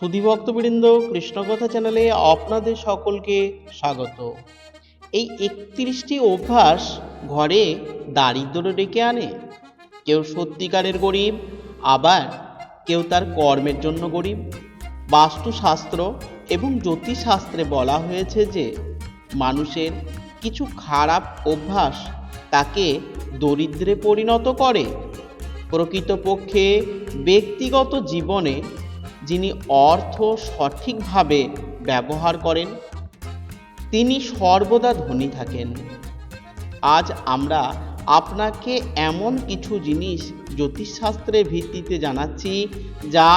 সুধীভক্তবৃন্দ কৃষ্ণকথা চ্যানেলে আপনাদের সকলকে স্বাগত। এই একত্রিশটি অভ্যাস ঘরে দারিদ্র ডেকে আনে। কেউ সত্যিকারের গরিব, আবার কেউ তার কর্মের জন্য গরিব। বাস্তুশাস্ত্র এবং জ্যোতিষশাস্ত্রে বলা হয়েছে যে, মানুষের কিছু খারাপ অভ্যাস তাকে দরিদ্রে পরিণত করে। প্রকৃতপক্ষে ব্যক্তিগত জীবনে যিনি অর্থ সঠিকভাবে ব্যবহার করেন, তিনি সর্বদা ধনী থাকেন। আজ আমরা আপনাকে এমন কিছু জিনিস জ্যোতিষশাস্ত্রের ভিত্তিতে জানাচ্ছি, যা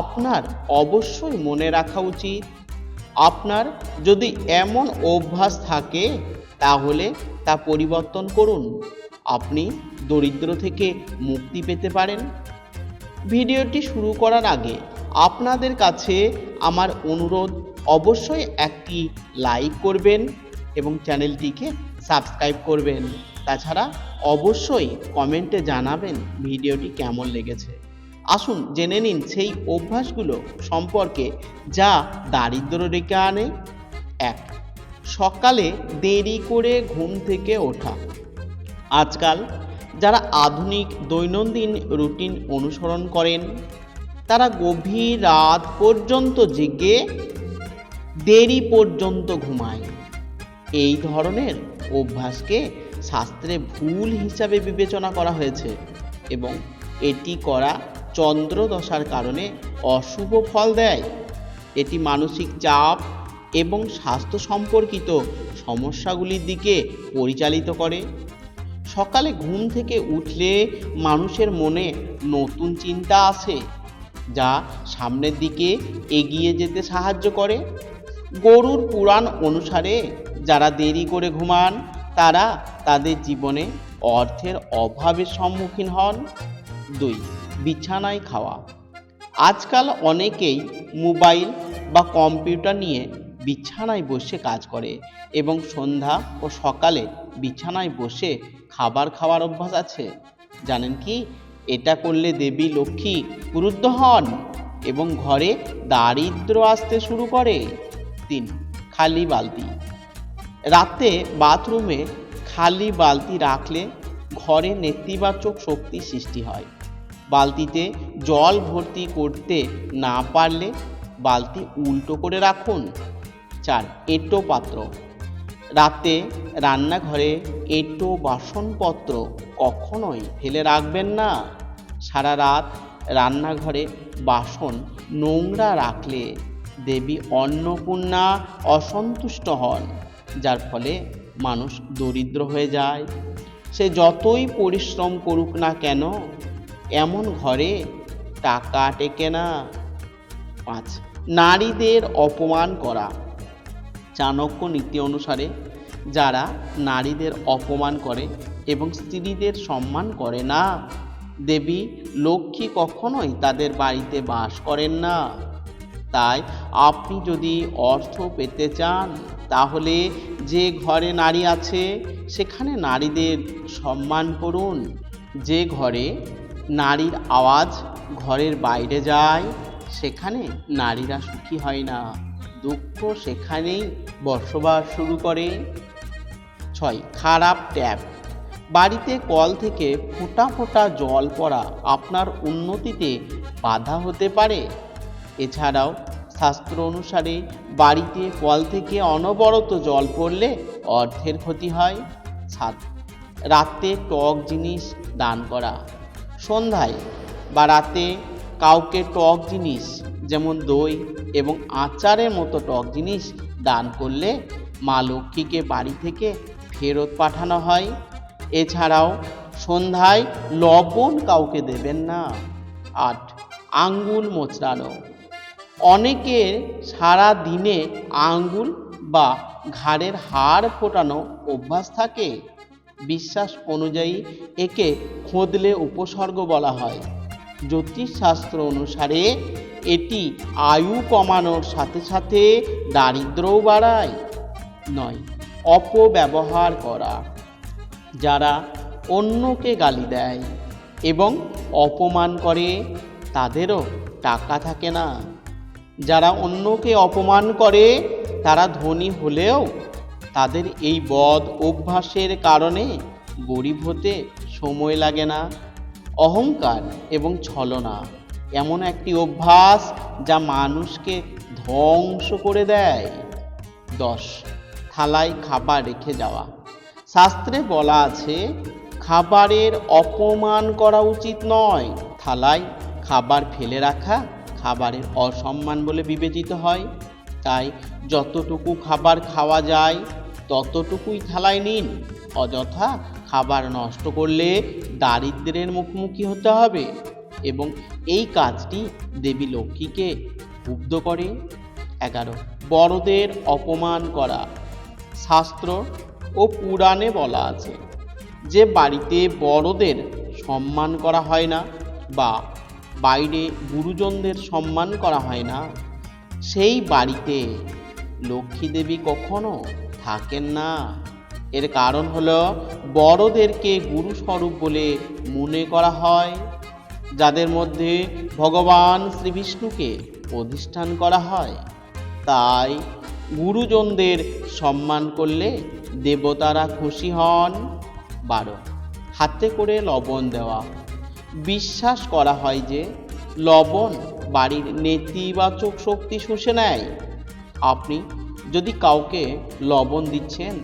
আপনার অবশ্যই মনে রাখা উচিত। আপনার যদি এমন অভ্যাস থাকে, তাহলে তা পরিবর্তন করুন। আপনি দরিদ্র থেকে মুক্তি পেতে পারেন। ভিডিওটি শুরু করার আগে আপনাদের কাছে আমার অনুরোধ অবশ্যই একটি লাইক করবেন এবং চ্যানেলটিকে সাবস্ক্রাইব করবেন। তাছাড়া অবশ্যই কমেন্টে জানাবেন ভিডিওটি কেমন লেগেছে। আসুন জেনে নিন সেই অভ্যাসগুলো সম্পর্কে যা দারিদ্র রেখে আনে। এক, সকালে দেরি করে ঘুম থেকে ওঠা। আজকাল যারা আধুনিক দৈনন্দিন রুটিন অনুসরণ করেন তারা গভীর রাত পর্যন্ত জেগে, দেরি পর্যন্ত ঘুমায়। এই ধরনের অভ্যাসকে শাস্ত্রে ভুল হিসাবে বিবেচনা করা হয়েছে এবং এটি করা চন্দ্রদশার কারণে অশুভ ফল দেয়। এটি মানসিক চাপ এবং স্বাস্থ্য সম্পর্কিত সমস্যাগুলির দিকে পরিচালিত করে। সকালে ঘুম থেকে উঠলে মানুষের মনে নতুন চিন্তা আসে। যা সামনের দিকে এগিয়ে যেতে সাহায্য করে। গরুর পুরাণ অনুসারে যারা দেরি করে ঘুমান, তারা তাদের জীবনে অর্থের অভাবের সম্মুখীন হন। দুই, বিছানায় খাওয়া। আজকাল অনেকেই মোবাইল বা কম্পিউটার নিয়ে বিছানায় বসে কাজ করে এবং সন্ধ্যা ও সকালে বিছানায় বসে খাবার খাওয়ার অভ্যাস আছে। জানেন কি? এটা করলে দেবী লক্ষ্মী ক্রুদ্ধ হন এবং ঘরে দারিদ্র আসতে শুরু করে। তিন, খালি বালতি। রাতে বাথরুমে খালি বালতি রাখলে ঘরে নেতিবাচক শক্তি সৃষ্টি হয়। বালতিতে জল ভর্তি করতে না পারলে বালতি উল্টো করে রাখুন। চার, এঁটো পাত্র। রাতে রান্নাঘরে এঁটো বাসনপত্র কখনোই ফেলে রাখবেন না। সারা রাত রান্নাঘরে বাসন নোংরা রাখলে দেবী অন্নপূর্ণা অসন্তুষ্ট হন, যার ফলে মানুষ দরিদ্র হয়ে যায়। সে যতই পরিশ্রম করুক না কেন, এমন ঘরে টাকা টেকে না। পাঁচ, নারীদের অপমান করা চাণক্য নীতি অনুসারে যারা নারীদের অপমান করে এবং স্ত্রীদের সম্মান করে না, দেবী লক্ষ্মী কখনোই তাদের বাড়িতে বাস করেন না। তাই আপনি যদি অর্থ পেতে চান, তাহলে যে ঘরে নারী আছে, সেখানে নারীদের সম্মান করুন। যে ঘরে নারীর আওয়াজ ঘরের বাইরে যায়, সেখানে নারীরা সুখী হয় না। দুঃখ সেখানেই বসবাস শুরু করে। ছয়, খারাপ ট্যাপ বাড়িতে কল থেকে ফোঁটা ফোঁটা জল পড়া আপনার উন্নতিতে বাধা হতে পারে। এছাড়াও, শাস্ত্র অনুসারে বাড়িতে কল থেকে অনবরত জল পড়লে অর্থের ক্ষতি হয়। সাত, রাতে টক জিনিস দান করা। সন্ধ্যায় বা রাতে কাউকে টক জিনিস যেমন দই এবং আচারের মতো টক জিনিস দান করলে মা লক্ষ্মীকে বাড়ি থেকে ফেরত পাঠানো হয়। এছাড়াও সন্ধ্যায় লবণ কাউকে দেবেন না। আট, আঙ্গুল মোচড়ানো। অনেকের সারা দিনে আঙ্গুল বা ঘাড়ের হাড় ফোটানো অভ্যাস থাকে। বিশ্বাস অনুযায়ী একে খোদলে উপসর্গ বলা হয়। জ্যোতিষশাস্ত্র অনুসারে এটি আয়ু কমানোর সাথে সাথে দারিদ্রও বাড়ায়। নয়, অপব্যবহার করা, যারা অন্যকে গালি দেয় এবং অপমান করে, তাদেরও টাকা থাকে না। যারা অন্যকে অপমান করে, তারা ধনী হলেও তাদের এই বদ অভ্যাসের কারণে গরিব হতে সময় লাগে না, অহংকার এবং ছলনা। এমন একটি অভ্যাস যা মানুষকে ধ্বংস করে দেয়। দশ, থালায় খাবার রেখে যাওয়া। শাস্ত্রে বলা আছে, খাবারের অপমান করা উচিত নয়। থালায় খাবার ফেলে রাখা খাবারের অসম্মান বলে বিবেচিত হয়। তাই যতটুকু খাবার খাওয়া যায়, ততটুকুই থালায় নিন। অযথা খাবার নষ্ট করলে দারিদ্র্যের মুখোমুখি হতে হবে। এবং এই কাজটি দেবী লক্ষ্মীকে মুগ্ধ করে। এগারো, বড়দের অপমান করা। শাস্ত্র ও পুরাণে বলা আছে যে বাড়িতে বড়দের সম্মান করা হয় না বা বাইরে গুরুজনদের সম্মান করা হয় না। সেই বাড়িতে লক্ষ্মী দেবী কখনো থাকেন না। এর কারণ হলো বড়দেরকে গুরুস্বরূপ বলে মনে করা হয়। যাদের মধ্যে ভগবান শ্রীবিষ্ণুকে অধিষ্ঠান করা হয়, তাই গুরুজনদের সম্মান করলে দেবতারা খুশি হন। বারো, হাতে করে লবণ দেওয়া। বিশ্বাস করা হয় যে লবণ বাড়ির নেতিবাচক শক্তি শুষে নেয়। আপনি যদি কাউকে লবণ দিচ্ছেন,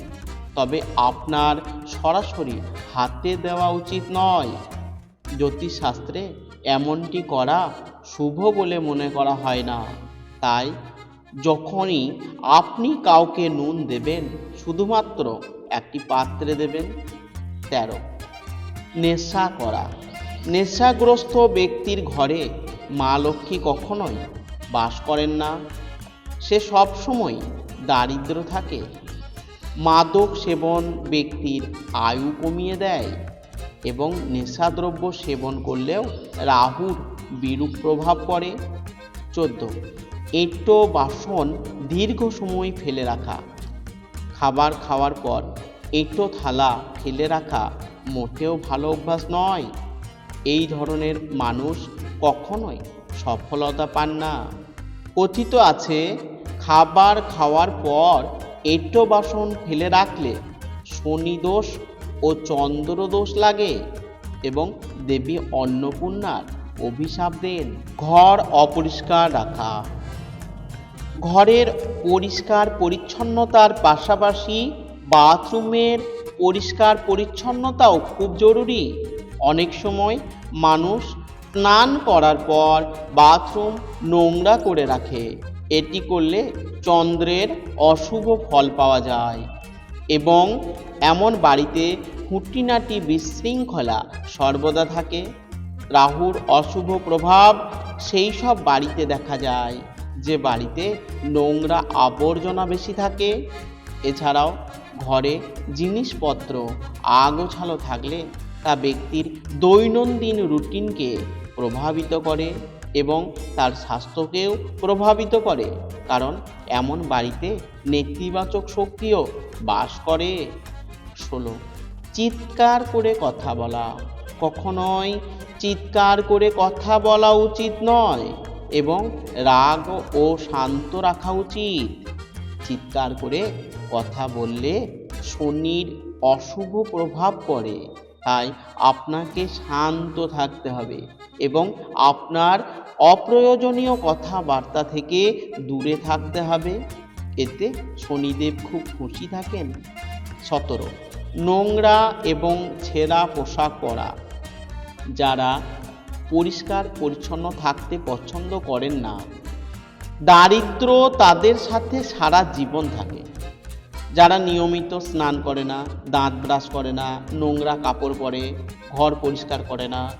তবে আপনার সরাসরি হাতে দেওয়া উচিত নয়। জ্যোতিষশাস্ত্রে এমনটি করা শুভ বলে মনে করা হয় না। তাই যখনই আপনি কাউকে নুন দেবেন, শুধুমাত্র একটি পাত্রে দেবেন, তেরো। নেশা করা। নেশাগ্রস্ত ব্যক্তির ঘরে মা লক্ষ্মী কখনোই বাস করেন না। সে সবসময় দারিদ্র থাকে। মাদক সেবন ব্যক্তির আয়ু কমিয়ে দেয়। এবং নেশাদ্রব্য সেবন করলেও রাহুর বিরূপ প্রভাব পড়ে। চোদ্দ। এঁটো বাসন দীর্ঘ সময় ফেলে রাখা। খাবার খাওয়ার পর এঁটো থালা ফেলে রাখা মোটেও ভালো অভ্যাস নয়। এই ধরনের মানুষ কখনোই সফলতা পান না। কথিত আছে, খাবার খাওয়ার পর এঁটো বাসন ফেলে রাখলে শনি দোষ ও চন্দ্রদোষ লাগে এবং দেবী অন্নপূর্ণার অভিশাপ দেন। ঘর অপরিষ্কার রাখা। ঘরের পরিষ্কার পরিচ্ছন্নতার পাশাপাশি বাথরুমের পরিষ্কার পরিচ্ছন্নতাও খুব জরুরি। অনেক সময় মানুষ স্নান করার পর বাথরুম নোংরা করে রাখে। এটি করলে চন্দ্রের অশুভ ফল পাওয়া যায়। এবং এমন বাড়িতে খুঁটিনাটি বিশৃঙ্খলা সর্বদা থাকে। রাহুর অশুভ প্রভাব সেই সব বাড়িতে দেখা যায়। যে বাড়িতে নোংরা আবর্জনা বেশি থাকে। এছাড়াও ঘরে জিনিসপত্র আগোছালো থাকলে তা ব্যক্তির দৈনন্দিন রুটিনকে প্রভাবিত করে। এবং তার স্বাস্থ্যকেও প্রভাবিত করে, কারণ এমন বাড়িতে নেতিবাচক শক্তিও বাস করে। ষোলো। চিৎকার করে কথা বলা। কখনোই চিৎকার করে কথা বলা উচিত নয় এবং রাগ ও শান্ত রাখা উচিত। চিৎকার করে কথা বললে শনির অশুভ প্রভাব পড়ে। তাই আপনাকে শান্ত থাকতে হবে এবং আপনার অপ্রয়োজনীয় কথাবার্তা থেকে দূরে থাকতে হবে। এতে শনিদেব খুব খুশি থাকেন। সতেরো, নোংরা এবং ছেঁড়া পোশাক পরা। যারা পরিষ্কার, পরিচ্ছন্ন থাকতে পছন্দ করেন না। দারিদ্র তাদের সাথে সারা জীবন থাকে। যারা নিয়মিত স্নান করে না, দাঁত ব্রাশ করে না, নোংরা কাপড় পরে, ঘর পরিষ্কার করে না,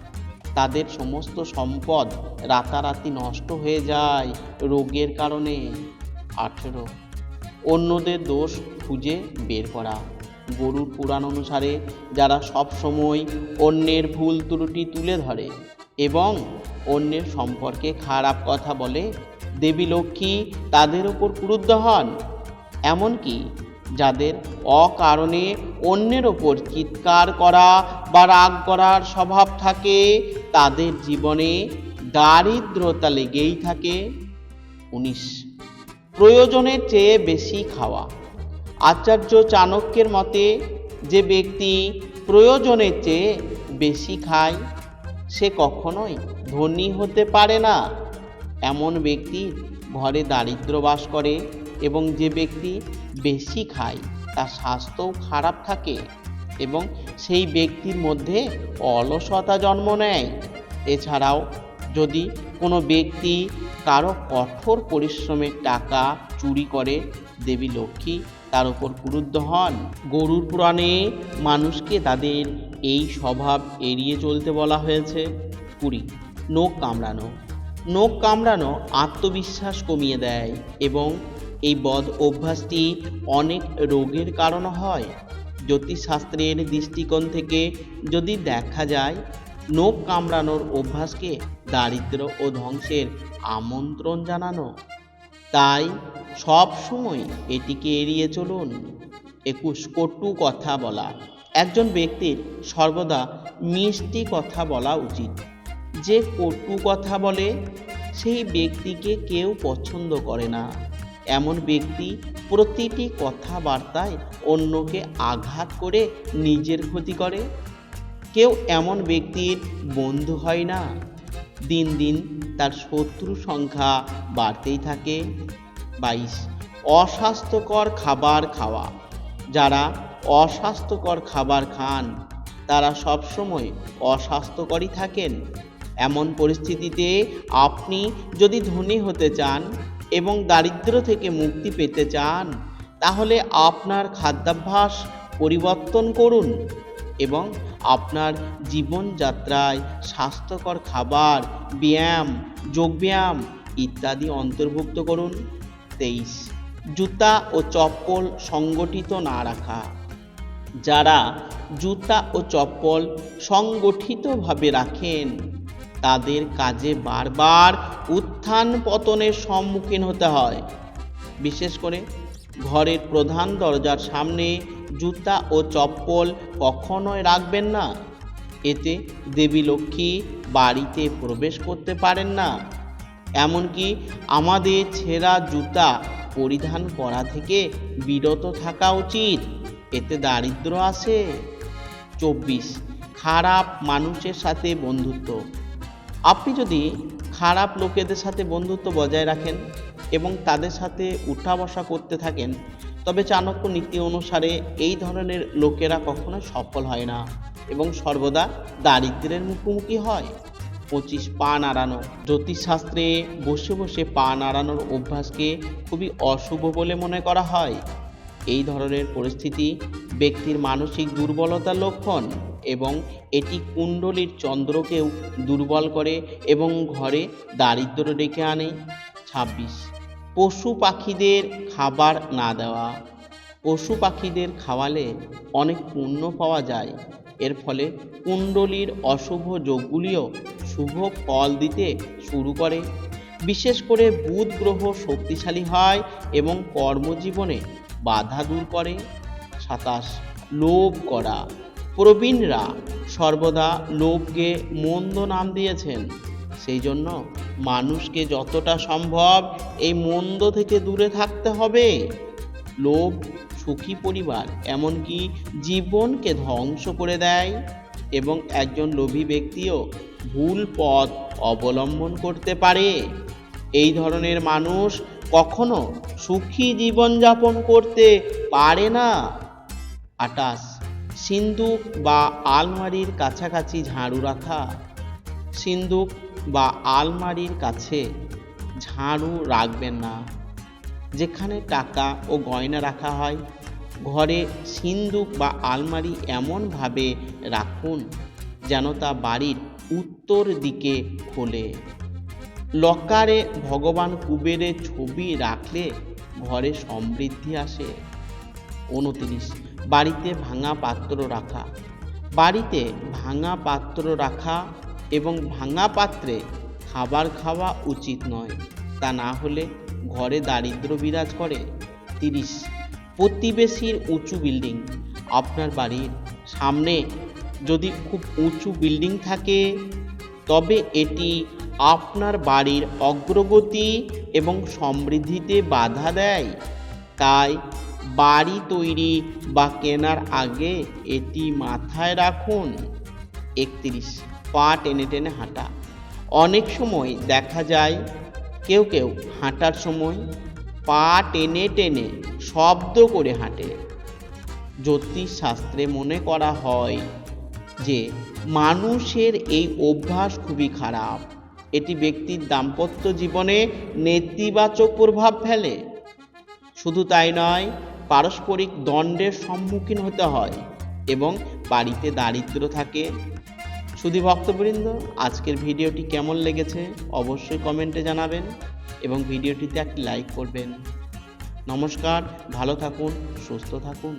তাদের সমস্ত সম্পদ রাতারাতি নষ্ট হয়ে যায় রোগের কারণে। আঠেরো। অন্যদের দোষ খুঁজে বের করা। গরুর পুরাণ অনুসারে যারা সব সময় অন্যের ভুল ত্রুটি তুলে ধরে এবং অন্যের সম্পর্কে খারাপ কথা বলে, দেবী লক্ষ্মী তাদের ওপর ক্রুদ্ধ হন। এমনকি যাদের অকারণে অন্যের ওপর চিৎকার করা বা রাগ করার স্বভাব থাকে, তাদের জীবনে দারিদ্রতা লেগেই থাকে। উনিশ। প্রয়োজনের চেয়ে বেশি খাওয়া। আচার্য চাণক্যের মতে, যে ব্যক্তি প্রয়োজনের চেয়ে বেশি খায়, সে কখনোই ধনী হতে পারে না। এমন ব্যক্তি ঘরে দারিদ্র বাস করে এবং যে ব্যক্তি বেশি খায়, তার স্বাস্থ্যও খারাপ থাকে এবং সেই ব্যক্তির মধ্যে অলসতা জন্ম নেয়। এছাড়াও যদি কোনো ব্যক্তি কারও কঠোর পরিশ্রমের টাকা চুরি করে, দেবী লক্ষ্মী তার উপর ক্রুদ্ধ হন। গরুর পুরাণে মানুষকে তাদের এই স্বভাব এড়িয়ে চলতে বলা হয়েছে। কুড়ি, নোখ কামড়ানো নোখ কামড়ানো আত্মবিশ্বাস কমিয়ে দেয় এবং এই বদ অভ্যাসটি অনেক রোগের কারণ হয়। জ্যোতিষশাস্ত্রের দৃষ্টিকোণ থেকে যদি দেখা যায়, নোখ কামড়ানোর অভ্যাসকে দারিদ্র ও ধ্বংসের আমন্ত্রণ জানানো। তাই সব সময় এটিকে এড়িয়ে চলুন। একুশ কটু কথা বলা। একজন ব্যক্তির সর্বদা মিষ্টি কথা বলা উচিত। যে কটু কথা বলে, সেই ব্যক্তিকে কেউ পছন্দ করে না। এমন ব্যক্তি প্রতিটি কথাবার্তায় অন্যকে আঘাত করে নিজের ক্ষতি করে? কেউ এমন ব্যক্তির বন্ধু হয় না। দিন দিন তার শত্রু সংখ্যা বাড়তেই থাকে। বাইশ, অস্বাস্থ্যকর খাবার খাওয়া। যারা অস্বাস্থ্যকর খাবার খান, তারা সবসময় অস্বাস্থ্যকরই থাকেন। এমন পরিস্থিতিতে আপনি যদি ধনী হতে চান এবং দারিদ্র থেকে মুক্তি পেতে চান, তাহলে আপনার খাদ্যাভ্যাস পরিবর্তন করুন এবং আপনার জীবনযাত্রায় স্বাস্থ্যকর খাবার, ব্যায়াম, যোগব্যায়াম ইত্যাদি অন্তর্ভুক্ত করুন। তেইশ, জুতা ও চপ্পল সংগঠিত না রাখা। যারা জুতা ও চপ্পল সংগঠিতভাবে রাখেন তাদের কাজে বারবার উত্থান পতনের সম্মুখীন হতে হয়। বিশেষ করে ঘরের প্রধান দরজার সামনে জুতা ও চপ্পল কখনোই রাখবেন না। এতে দেবী লক্ষ্মী বাড়িতে প্রবেশ করতে পারেন না। এমনকি আমাদের ছেঁড়া জুতা পরিধান করা থেকে বিরত থাকা উচিত। এতে দারিদ্র আসে। চব্বিশ, খারাপ মানুষের সাথে বন্ধুত্ব। আপনি যদি খারাপ লোকেদের সাথে বন্ধুত্ব বজায় রাখেন এবং তাদের সাথে উঠা বসা করতে থাকেন, তবে চাণক্য নীতি অনুসারে এই ধরনের লোকেরা কখনো সফল হয় না এবং সর্বদা দারিদ্র্যের মুখোমুখি হয়। পঁচিশ পা নাড়ানো, জ্যোতিষশাস্ত্রে বসে বসে পা নাড়ানোর অভ্যাসকে খুবই অশুভ বলে মনে করা হয়। এই ধরনের পরিস্থিতি ব্যক্তির মানসিক দুর্বলতার লক্ষণ। এবং এটি কুণ্ডলীর চন্দ্রকেও দুর্বল করে এবং ঘরে দারিদ্র ডেকে আনে। ছাব্বিশ। পশু পাখিদের খাবার না দেওয়া। পশু পাখিদের খাওয়ালে অনেক পুণ্য পাওয়া যায়। এর ফলে কুণ্ডলীর অশুভ যোগগুলিও শুভ ফল দিতে শুরু করে। বিশেষ করে বুধ গ্রহ শক্তিশালী হয় এবং কর্মজীবনে বাধা দূর করে। সাতাশ। লোভ করা। প্রবীণরা সর্বদা লোভকে মন্দ নাম দিয়েছেন। সেই জন্য মানুষকে যতটা সম্ভব এই মন্দ থেকে দূরে থাকতে হবে। লোভ সুখী পরিবার এমনকি জীবনকে ধ্বংস করে দেয় এবং একজন লোভী ব্যক্তিও ভুল পথ অবলম্বন করতে পারে। এই ধরনের মানুষ কখনো সুখী জীবনযাপন করতে পারে না। আটাশ সিন্দুক বা আলমারির কাছাকাছি ঝাড়ু রাখা। সিন্দুক বা আলমারির কাছে ঝাড়ু রাখবেন না। যেখানে টাকা ও গয়না রাখা হয়, ঘরে সিন্দুক বা আলমারি এমনভাবে রাখুন যেন তা বাড়ির উত্তর দিকে খোলে। লকারে ভগবান কুবেরের ছবি রাখলে ঘরে সমৃদ্ধি আসে। উনত্রিশ বাড়িতে ভাঙা পাত্র রাখা। বাড়িতে ভাঙা পাত্র রাখা এবং ভাঙা পাত্রে খাবার খাওয়া উচিত নয়। তা না হলে ঘরে দারিদ্র বিরাজ করে। তিরিশ। প্রতিবেশীর উঁচু বিল্ডিং। আপনার বাড়ির সামনে যদি খুব উঁচু বিল্ডিং থাকে, তবে এটি আপনার বাড়ির অগ্রগতি এবং সমৃদ্ধিতে বাধা দেয়। তাই বাড়ি তৈরি বা কেনার আগে এটি মাথায় রাখুন। একত্রিশ, পা টেনে টেনে হাঁটা। অনেক সময় দেখা যায় কেউ কেউ হাঁটার সময় পা টেনে টেনে শব্দ করে হাঁটে। জ্যোতিষ শাস্ত্রে মনে করা হয় যে, মানুষের এই অভ্যাস খুবই খারাপ। এটি ব্যক্তির দাম্পত্য জীবনে নেতিবাচক প্রভাব ফেলে। শুধু তাই নয়, পারস্পরিক দণ্ডের সম্মুখীন হতে হয় এবং বাড়িতে দারিদ্র থাকে। শুধু ভক্তবৃন্দ, আজকের ভিডিওটি কেমন লেগেছে অবশ্যই কমেন্টে জানাবেন এবং ভিডিওটিতে একটি লাইক করবেন। নমস্কার, ভালো থাকুন, সুস্থ থাকুন।